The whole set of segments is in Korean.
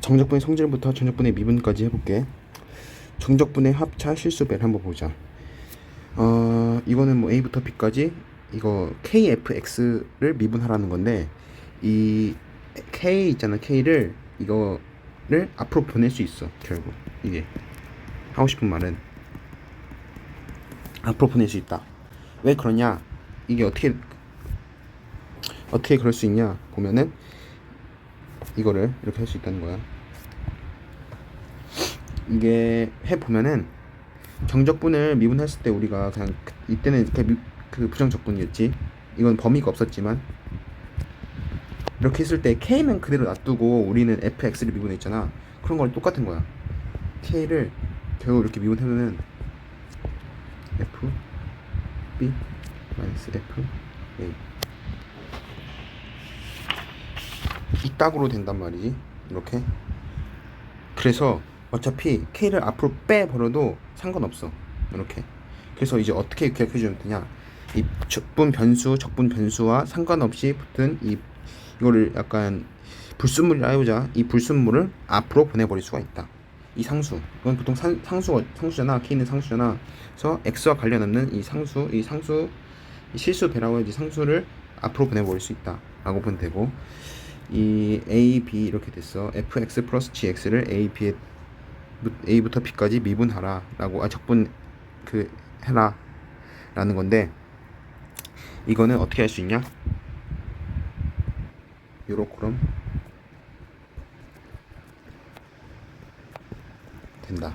정적분의 성질부터 정적분의 미분까지 해볼게. 정적분의 합차 실수배를 한번 보자. 어 이거는 뭐 A부터 B까지 이거 KFX를 미분하라는 건데 이 K 있잖아 K를 이거를 앞으로 보낼 수 있어 결국 이게 하고 싶은 말은 앞으로 보낼 수 있다. 왜 그러냐? 이게 어떻게 어떻게 그럴 수 있냐 보면은 이거를 이렇게 할 수 있다는 거야. 이게 해 보면은 정적분을 미분했을 때 우리가 그냥 그- 이때는 이렇게 미, 그 부정적분이었지. 이건 범위가 없었지만 이렇게 했을 때 k는 그대로 놔두고 우리는 fx를 미분했잖아. 그런 걸 똑같은 거야. k를 결국 이렇게 미분하면은 f b f a 이 딱으로 된단 말이지. 이렇게. 그래서 어차피 K를 앞으로 빼버려도 상관없어. 이렇게. 그래서 이제 어떻게 기억해 주면 되냐. 이 적분 변수, 적분 변수와 상관없이 붙은 이 이거를 약간 불순물이라 해보자. 이 불순물을 앞으로 보내버릴 수가 있다. 이 상수. 이건 보통 상, 상수 상수잖아. K는 상수잖아. 그래서 X와 관련 없는 이 상수, 이 상수 이 실수 배라고 해야지 상수를 앞으로 보내버릴 수 있다. 라고 보면 되고 이 a, b 이렇게 됐어. fx 플러스 gx를 a, b에 a부터 b까지 미분하라 라고 아 적분 그 해라 라는 건데 이거는 어떻게 할 수 있냐? 요렇게럼 된다.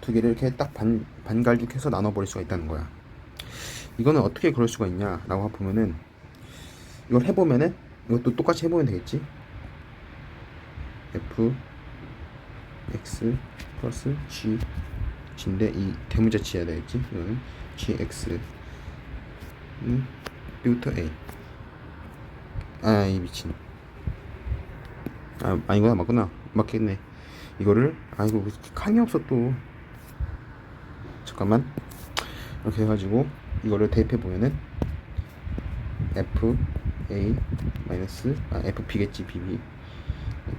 두 개를 이렇게 딱 반, 반갈죽해서 나눠버릴 수가 있다는 거야. 이거는 어떻게 그럴 수가 있냐 라고 보면은 이걸 해보면은 이것도 똑같이 해보면 되겠지? F x 플러스 g g인데 이 대문자 지어야 되겠지? 이거는 gx 음, b부터 a. 아이 미친. 아 아니구나 맞구나. 맞겠네. 이거를 아이고 왜 이렇게 칸이 없어 또. 잠깐만. 이렇게 해가지고 이거를 대입해 보면은 f a 마이너스 아 f b겠지 b b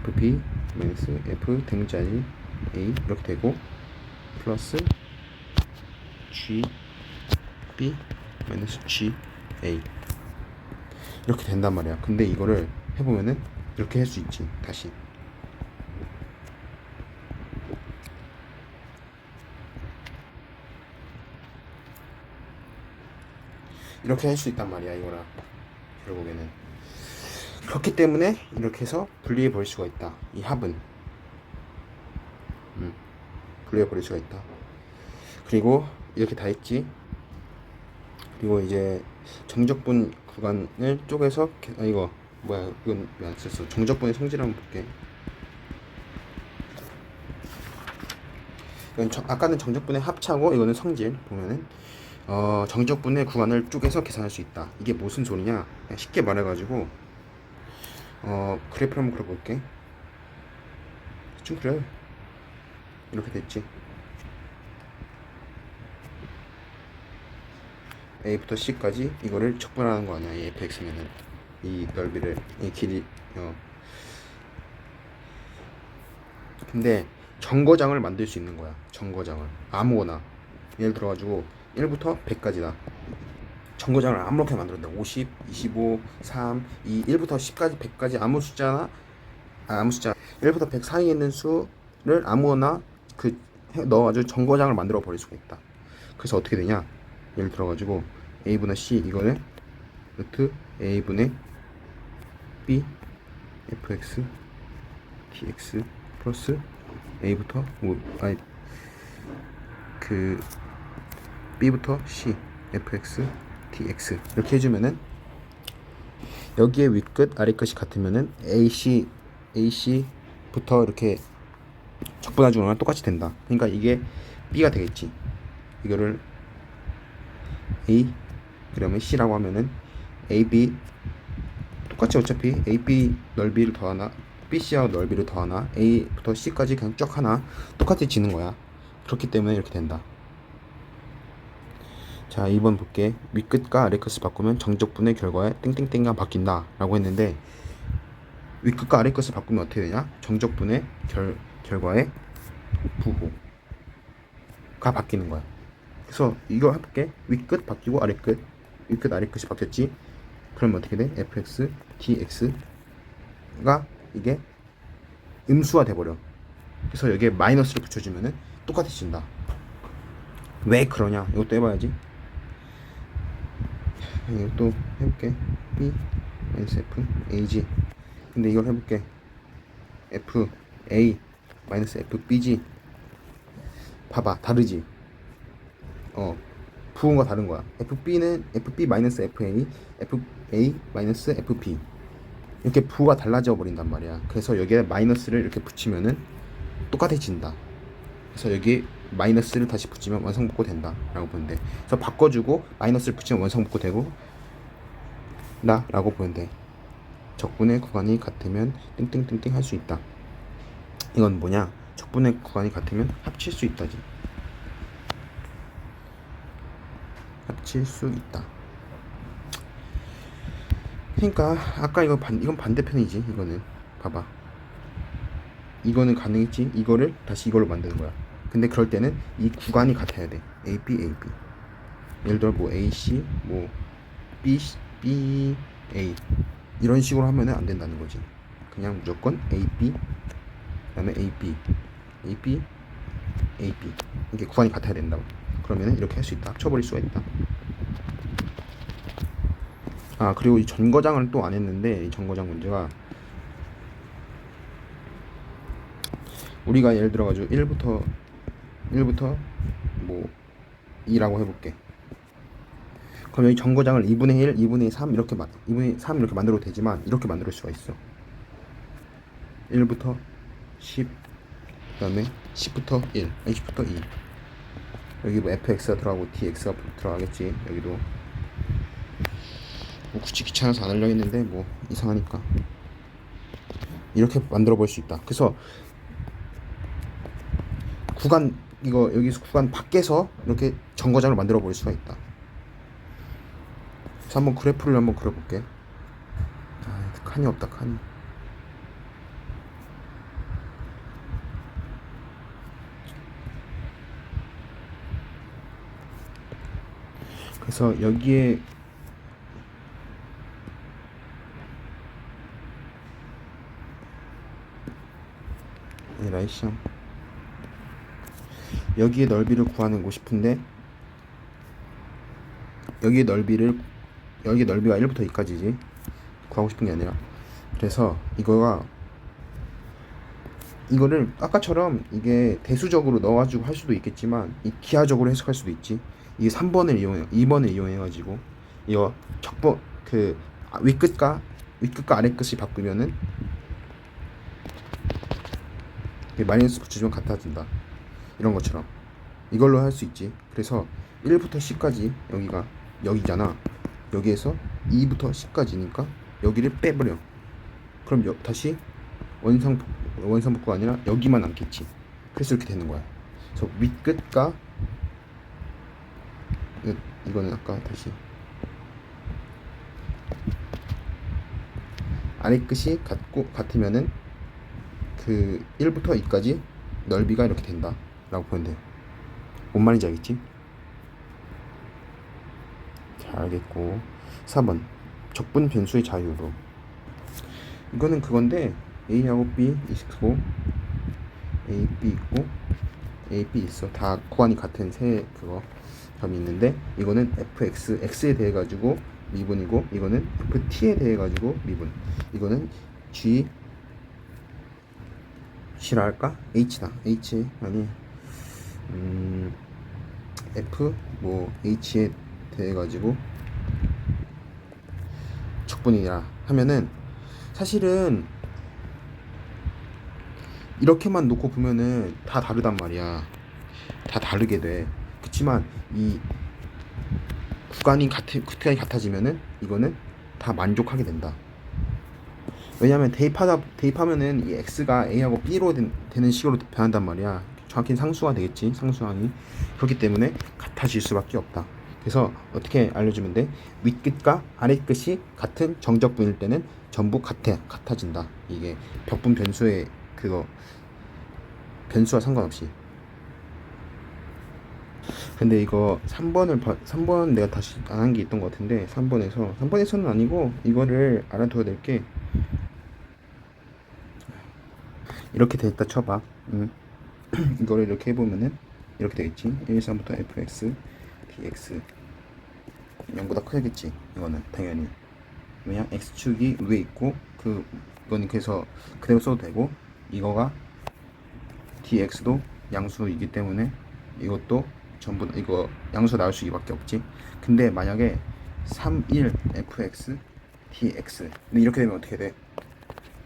f b 마이너스 f 대문자리 a 이렇게 되고 플러스 g b 마이너스 g a 이렇게 된단 말이야. 근데 이거를 해보면은 이렇게 할 수 있지. 다시. 이렇게 할 수 있단 말이야 이거랑 결국에는. 그렇기 때문에 이렇게 해서 분리해 버릴 수가 있다. 이 합은. 음, 분리해 버릴 수가 있다. 그리고 이렇게 다 했지. 그리고 이제 정적분 구간을 쪼개서 개- 아 이거 뭐야 이건 왜 안 썼어? 정적분의 성질 한번 볼게. 이건 정- 아까는 정적분의 합차고 이거는 성질 보면은 어, 정적분의 구간을 쪼개서 계산할 수 있다. 이게 무슨 소리냐? 쉽게 말해가지고 어, 그래프를 한번 그려볼게. 좀 그래. 이렇게 됐지. A부터 C까지 이거를 척분하는 거 아니야? 이 fx면은 이 넓이를 이 길이 어. 근데 정거장을 만들 수 있는 거야. 정거장을 아무거나 예를 들어가지고 1부터 100까지다. 정거장을 아무렇게 만들었다. 50, 25, 3, 2, 1부터 10까지 100까지 아무 숫자나 아, 아무 숫자 1부터 100 사이에 있는 수를 아무거나 그 해- 넣어가지고 정거장을 만들어 버릴 수가 있다. 그래서 어떻게 되냐? 예를 들어가지고 a분의 c 이거는 루트 a분의 b fx dx 플러스 a부터 뭐 아니 그 b부터 c fx dx 이렇게 해주면은 여기에 윗끝 아래끝이 같으면은 ac ac부터 이렇게 적분해주는 거랑 똑같이 된다. 그러니까 이게 b가 되겠지. 이거를 a 그러면 c라고 하면은 ab 똑같이 어차피 ab 넓이를 더하나 bc하고 넓이를 더하나 a부터 c까지 그냥 쭉 하나 똑같이 지는 거야. 그렇기 때문에 이렇게 된다. 자 2번 볼게 윗끝과 아래끝을 바꾸면 정적분의 결과에 땡땡땡가 바뀐다 라고 했는데 윗끝과 아래끝을 바꾸면 어떻게 되냐? 정적분의 결 결과에 부호가 바뀌는 거야. 그래서 이거 해볼게. 윗끝 바뀌고 아래끝, 윗끝 아래끝이 바뀌었지. 그러면 어떻게 돼? fx dx가 이게 음수화 돼버려. 그래서 여기에 마이너스를 붙여주면은 똑같아진다. 왜 그러냐? 이것도 해봐야지. 이것도 해볼게. b 마이너스 f ag. 근데 이걸 해볼게. f a 마이너스 f bg. 봐봐, 다르지. 어, 부호가 다른 거야. fb는 fb 마이너스 fa, fa 마이너스 fb. 이렇게 부호가 달라져 버린단 말이야. 그래서 여기에 마이너스를 이렇게 붙이면은 똑같아진다. 그래서 여기 마이너스를 다시 붙이면 원성복구 된다 라고 보면 돼. 그래서 바꿔주고 마이너스를 붙이면 원성복구 되고 나 라고 보면 돼. 적분의 구간이 같으면 띵띵띵띵 할수 있다. 이건 뭐냐? 적분의 구간이 같으면 합칠 수 있다지. 합칠 수 있다. 그러니까 아까 이거 반 이건 반대편이지 이거는 봐봐. 이거는 가능했지 이거를 다시 이걸로 만드는 거야. 근데 그럴 때는 이 구간이 같아야 돼. A B A B. 예를 들어 뭐 A C 뭐 B B A 이런 식으로 하면은 안 된다는 거지. 그냥 무조건 A B 그다음에 A B A B A B 이게 구간이 같아야 된다고. 그러면은 이렇게 할 수 있다. 합쳐버릴 수가 있다. 아 그리고 이 전거장을 또 안 했는데 이 전거장 문제가 우리가 예를 들어 가지고 1부터 1부터 뭐 2라고 해볼게. 그럼 여기 정거장을 2분의 1, 2분의 3 이렇게 만 2분의 3 이렇게 만들어도 되지만 이렇게 만들 수가 있어. 1부터 10 그다음에 10부터 1, 아니 10부터 2. 여기 뭐 fx가 들어가고 dx가 들어가겠지. 여기도 뭐 굳이 귀찮아서 안 하려고 했는데 뭐 이상하니까 이렇게 만들어 볼 수 있다. 그래서 구간 이거 여기서 구간 밖에서 이렇게 정거장을 만들어 볼 수가 있다. 그래서 한번 그래프를 한번 그려볼게. 아, 칸이 없다 칸이. 그래서 여기에 에라이 시험 여기에 넓이를 구하고 싶은데 여기 넓이를 여기 넓이가 1부터 2까지지 구하고 싶은 게 아니라. 그래서 이거가 이거를 아까처럼 이게 대수적으로 넣어가지고 할 수도 있겠지만 이 기하적으로 해석할 수도 있지. 이게 3번을 이용해 2번을 이용해가지고 이거 적번 그 아, 윗끝과 윗끝과 아래끝이 바꾸면은 마이너스 붙여주면 같아진다 이런 것처럼. 이걸로 할 수 있지. 그래서 1부터 10까지 여기가 여기잖아. 여기에서 2부터 10까지니까 여기를 빼버려. 그럼 여, 다시 원상 원상복구가 아니라 여기만 남겠지. 그래서 이렇게 되는 거야. 그래서 윗끝과 이거, 이거는 아까 다시 아래끝이 같고 같으면은 그 1부터 2까지 넓이가 이렇게 된다 라고 돼. 뭔 말인지 알겠지? 잘 알겠고 4번 적분 변수의 자유로 이거는 그건데 A하고 B 있고 A, B 있고 A, B 있어 다 구간이 같은 세 그거 점이 있는데 이거는 fx, x에 대해 가지고 미분이고 이거는 ft에 대해 가지고 미분 이거는 g C라 할까? H다. H 아니 음 F 뭐 H에 대해 가지고 적분이라 하면은 사실은 이렇게만 놓고 보면은 다 다르단 말이야. 다 다르게 돼. 그렇지만 이 구간이 같이 구간이 같아지면은 이거는 다 만족하게 된다. 왜냐하면 대입하다 대입하면은 이 x가 a하고 b로 된, 되는 식으로 변한단 말이야. 정확히 상수가 되겠지 상수항이 그렇기 때문에 같아질 수밖에 없다. 그래서 어떻게 알려주면 돼? 윗끝과 아랫끝이 같은 정적분일 때는 전부 같아 같아진다. 이게 벽분 변수의 그거 변수와 상관없이. 근데 이거 3번을 3번 내가 다시 안 한 게 있던 것 같은데 3번에서 3번에서는 아니고 이거를 알아둬야 될 게 이렇게 돼 있다 쳐봐. 응. 이거를 이렇게 해보면은 이렇게 되겠지. 1, 3부터 fx, dx 0보다 커야겠지. 이거는 당연히. 왜냐 x축이 위에 있고 그 이건 그래서 그대로 써도 되고 이거가 dx도 양수이기 때문에 이것도 전부 다 이거 양수 나올 수 밖에 없지. 근데 만약에 3, 1 fx dx 이렇게 되면 어떻게 돼?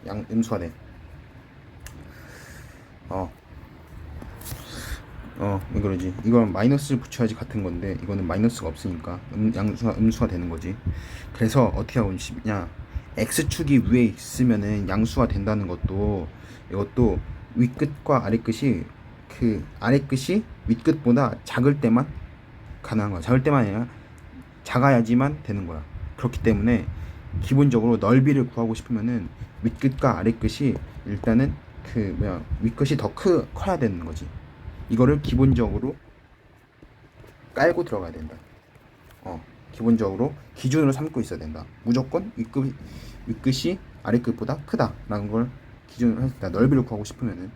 양 음수가 돼. 어. 어, 이거지. 이건 마이너스를 붙여야지 같은 건데 이거는 마이너스가 없으니까 음, 양수가 음수가 되는 거지. 그래서 어떻게 하고 싶냐? x축이 위에 있으면은 양수가 된다는 것도 이것도 윗끝과 아랫끝이 그 아랫끝이 윗끝보다 작을 때만 가능한 거야. 작을 때만 아니라 작아야지만 되는 거야. 그렇기 때문에 기본적으로 넓이를 구하고 싶으면은 윗끝과 아랫끝이 일단은 그 뭐야 윗끝이 더 크, 커야 되는 거지. 이거를 기본적으로 깔고 들어가야 된다. 어, 기본적으로 기준으로 삼고 있어야 된다. 무조건 윗끝 윗끝이 아랫끝보다 크다라는 걸 기준으로 했다. 넓이를 구하고 싶으면은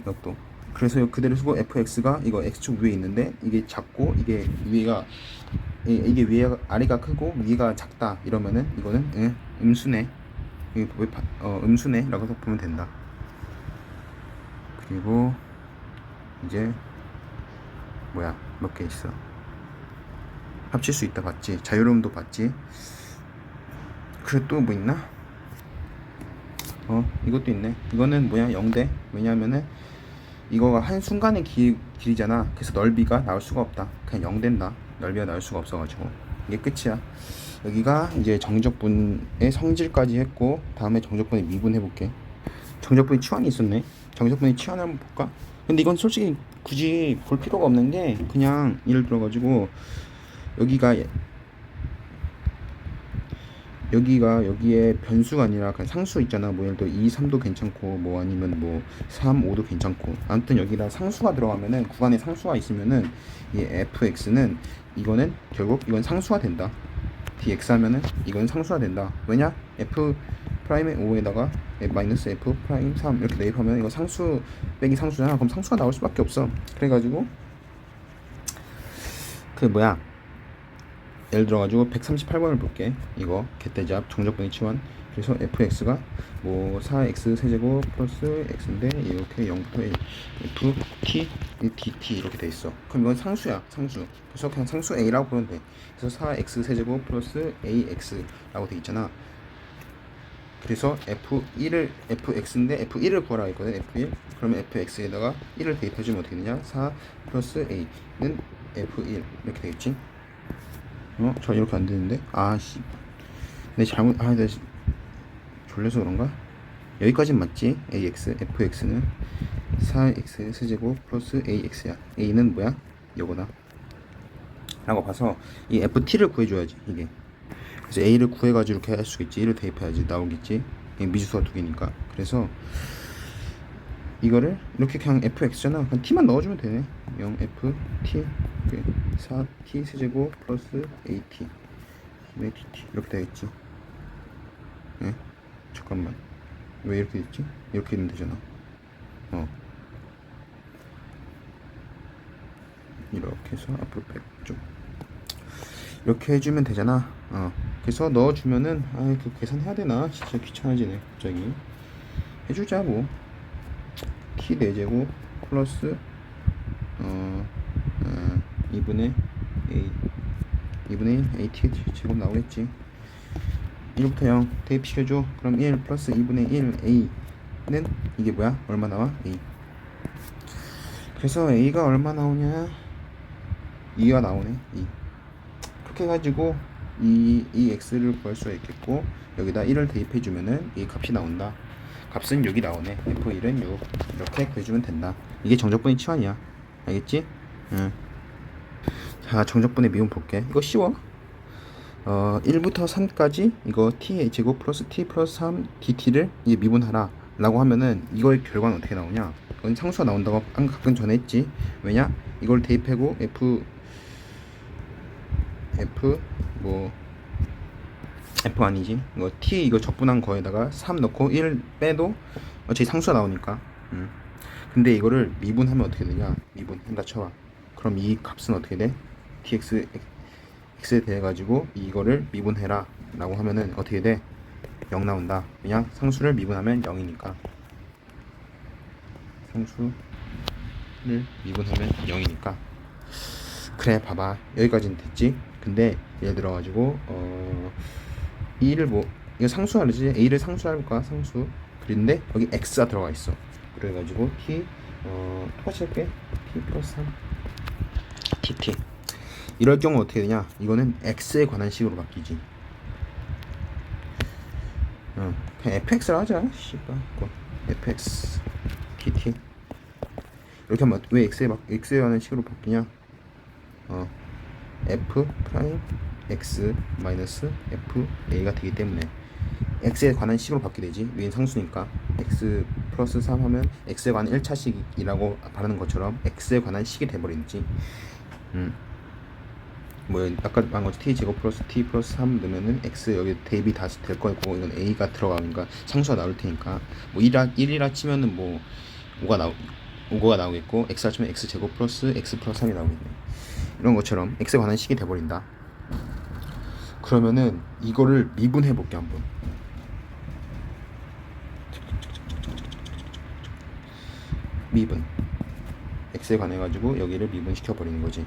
이것도 그래서 그대로 쓰고 fx가 이거 x축 위에 있는데 이게 작고 이게 위가 이- 이게 위에 아래가 크고 위가 작다 이러면은 이거는 예, 음수네 어, 음수네라고 보면 된다. 그리고 이제 뭐야 몇 개 있어. 합칠 수 있다 봤지? 자유로움도 봤지? 그래 또 뭐 있나? 어 이것도 있네. 이거는 뭐야? 0대? 왜냐하면은 이거가 한 순간의 길, 길이잖아. 그래서 넓이가 나올 수가 없다. 그냥 0 된다. 넓이가 나올 수가 없어가지고. 이게 끝이야. 여기가 이제 정적분의 성질까지 했고 다음에 정적분의 미분 해볼게. 정적분의 치환이 있었네 정적분의 치환을 한번 볼까? 근데 이건 솔직히 굳이 볼 필요가 없는 게 그냥 예를 들어가지고 여기가 여기가 여기에 변수가 아니라 그냥 상수 있잖아. 뭐 예를 들어 2, 3도 괜찮고 뭐 아니면 뭐 3, 5도 괜찮고. 아무튼 여기다 상수가 들어가면은 구간에 상수가 있으면은 이 fx는 이거는 결국 이건 상수가 된다. Dx 하면은 이건 상수가 된다. 왜냐? F 프라임의 5에다가 마이너스 f 프라임 3 이렇게 대입하면 이거 상수 빼기 상수잖아. 그럼 상수가 나올 수밖에 없어. 그래가지고 그 뭐야? 예를 들어가지고 138번을 볼게. 이거 개대잡 정적분의 치환 그래서 fx가 뭐 4x 세제곱 플러스 x인데 이렇게 0부터 1 f t dt 이렇게 돼 있어. 그럼 이건 상수야 상수. 그래서 그냥 상수 a라고 부르면 돼. 그래서 4x 세제곱 플러스 ax라고 돼 있잖아 그래서 f1을 fx인데 f1을 구하라 했거든 f1 그러면 fx에다가 1을 대입해주면 어떻게 되냐 4 플러스 a는 f1 이렇게 되겠지 어? 저 이렇게 안 되는데? 아씨 내 잘못 아 내가 졸려서 그런가? 여기까진 맞지? ax, fx는 4x 세제곱 플러스 ax야 a는 뭐야? 요거다 라고 봐서 이 ft를 구해줘야지 이게 그래서 a를 구해가지고 이렇게 할 수 있지. 1을 대입해야지. 나오겠지. 이게 미주수가 두 개니까. 그래서 이거를 이렇게 그냥 fx잖아. 그냥 t만 넣어주면 되네. 0f t 4t 세제곱 플러스 at 네 dt 이렇게 되겠지. 네? 잠깐만. 왜 이렇게 됐지? 이렇게 되면 되잖아. 어. 이렇게 해서 앞으로 뺐죠 이렇게 해주면 되잖아. 어 그래서 넣어주면은 아이 그 계산해야 되나? 진짜 귀찮아지네 갑자기. 해주자 뭐. t 4제곱 플러스 어, 어 2분의 a. 2분의 1 at 제곱 나오겠지. 1부터 0 대입시켜줘. 그럼 1 플러스 2분의 1 a는 이게 뭐야? 얼마 나와? a. 그래서 a가 얼마 나오냐? 2가 나오네 2 그렇게 해가지고 이, 이 x를 구할 수가 있겠고 여기다 1을 대입해 주면은 이 값이 나온다. 값은 여기 나오네. f1은 요 이렇게 구해주면 된다. 이게 정적분의 치환이야. 알겠지? 응. 아, 정적분의 미분 볼게. 이거 쉬워. 어, 1부터 3까지 이거 t의 제곱 플러스 t 플러스 3 dt를 이제 미분하라. 라고 하면은 이거의 결과는 어떻게 나오냐? 이건 상수가 나온다고 안 가끔 전에 했지. 왜냐? 이걸 대입하고 f f 뭐 f 아니지? 이거 t 이거 적분한 거에다가 3 넣고 1 빼도 어차피 상수가 나오니까. 음. 근데 이거를 미분하면 어떻게 되냐? 미분 한다 쳐봐. 그럼 이 값은 어떻게 돼? Tx x에 대해 가지고 이거를 미분해라 라고 하면은 어떻게 돼? 0 나온다. 그냥 상수를 미분하면 0이니까. 상수를 미분하면 0이니까. 그래 봐봐. 여기까지는 됐지 근데 예를 들어 가지고 어 2를 뭐 이거 상수 하지 a를 상수 할까 상수 그런데 여기 x가 들어가 있어 그래 가지고 t 어 똑같이 할게 t 플러스 3 tt 이럴 경우 어떻게 되냐? 이거는 x에 관한 식으로 바뀌지. 어, 그냥 fx를 하자. 씨발. 뭐, fx dt 이렇게 하면 왜 x에 바, x에 관한 식으로 바뀌냐? 어, f 프라임 x 마이너스 f a가 되기 때문에 x에 관한 식으로 바뀌게 되지. 위엔 상수니까 x 플러스 3 하면 x에 관한 1차식이라고 바라는 것처럼 x에 관한 식이 돼버리지. 음. 뭐 아까 말한 것처럼 t 제곱 플러스 t 플러스 3 넣으면은 x 여기 대입이 다시 될 거고 이건 a가 들어가니까 상수가 나올 테니까 뭐 1이라 1이라 치면은 뭐 5가 나오 5가 나오겠고 x라 치면 x 제곱 플러스 x 플러스 3이 나오겠네 이런 것처럼 x에 관한 식이 돼 버린다. 그러면은 이거를 미분해 볼게 한번. 미분. X에 관해 가지고 여기를 미분시켜 버리는 거지.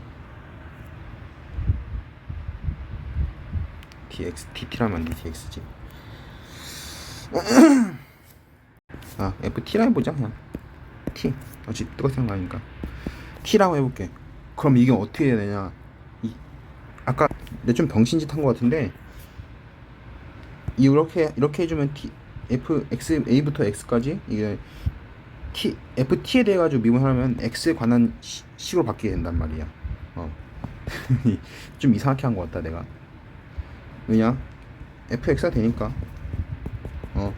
dx dt라면 안 돼, dx지. 아 ft라 해보자 그냥. T. 어차피 똑같은 거 아니니까. T라고 해볼게 그럼 이게 어떻게 해야 되냐? 이 아까 내 좀 병신짓 한거 같은데 이렇게 이렇게 해주면 t f x a부터 x까지 이게 t f t에 대해 가지고 미분하면 x에 관한 시, 식으로 바뀌게 된단 말이야. 어 좀 이상하게 한거 같다 내가. 왜냐? Fx가 되니까. 어.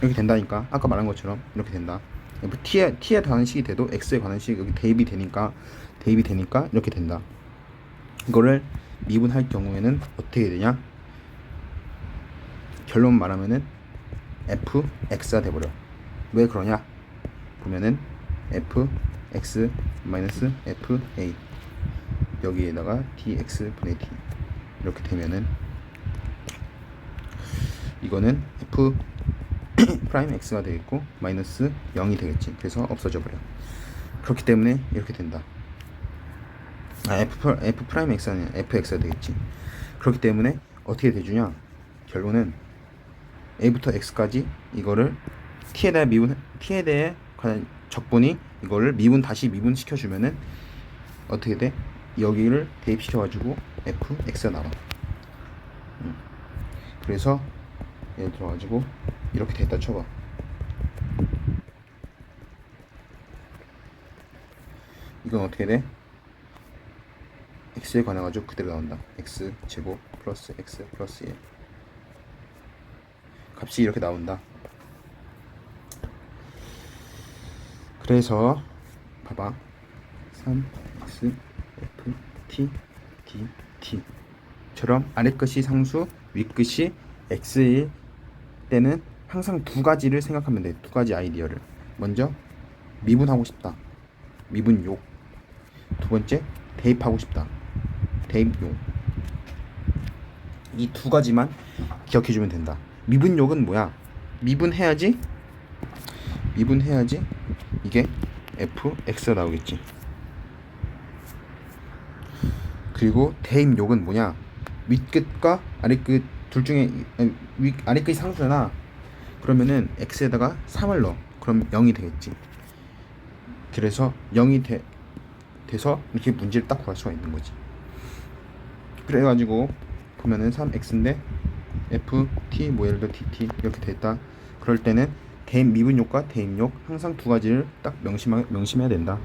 이렇게 된다니까. 아까 말한 것처럼 이렇게 된다 t에 t에 관한 식이 돼도 x에 관한 식이 여기 대입이 되니까 대입이 되니까 이렇게 된다. 이거를 미분할 경우에는 어떻게 되냐? 결론 말하면은 f x가 돼버려. 왜 그러냐? 보면은 f x 마이너스 f a 여기에다가 dx 분의 d 이렇게 되면은 이거는 f 프라임 x가 되겠고 마이너스 0이 되겠지. 그래서 없어져 버려. 그렇기 때문에 이렇게 된다. 아 f 프라임 x는 fx가 되겠지. 그렇기 때문에 어떻게 돼주냐? 결론은 a부터 x까지 이거를 t에 대해 미분 t에 대해 관한 적분이 이거를 미분 다시 미분 시켜주면은 어떻게 돼? 여기를 대입시켜가지고 f x가 나와. 음. 그래서 예를 들어가지고 이렇게 됐다 쳐봐. 이건 어떻게 돼? x에 관해가지고 그대로 나온다. X 제곱 플러스 x 플러스 1 값이 이렇게 나온다. 그래서 봐봐. 3x f t d t 처럼 아래 끝이 상수 위 끝이 x일 때는 항상 두 가지를 생각하면 돼. 두 가지 아이디어를. 먼저 미분하고 싶다. 미분 욕 두 번째 대입하고 싶다. 대입 욕 이 두 가지만 기억해주면 된다. 미분 욕은 뭐야? 미분해야지 미분해야지 이게 f x가 나오겠지. 그리고 대입 욕은 뭐냐? 윗끝과 아래끝 둘 중에 윗 아래끝이 상수잖아 그러면은 x에다가 3을 넣어. 그럼 0이 되겠지. 그래서 0이 돼, 돼서 이렇게 문제를 딱 구할 수가 있는 거지. 그래가지고 보면은 3x인데 f t 뭐 예를 들어 dt 이렇게 됐다. 그럴 때는 대입 미분욕과 대입욕 항상 두 가지를 딱 명심하, 명심해야 된다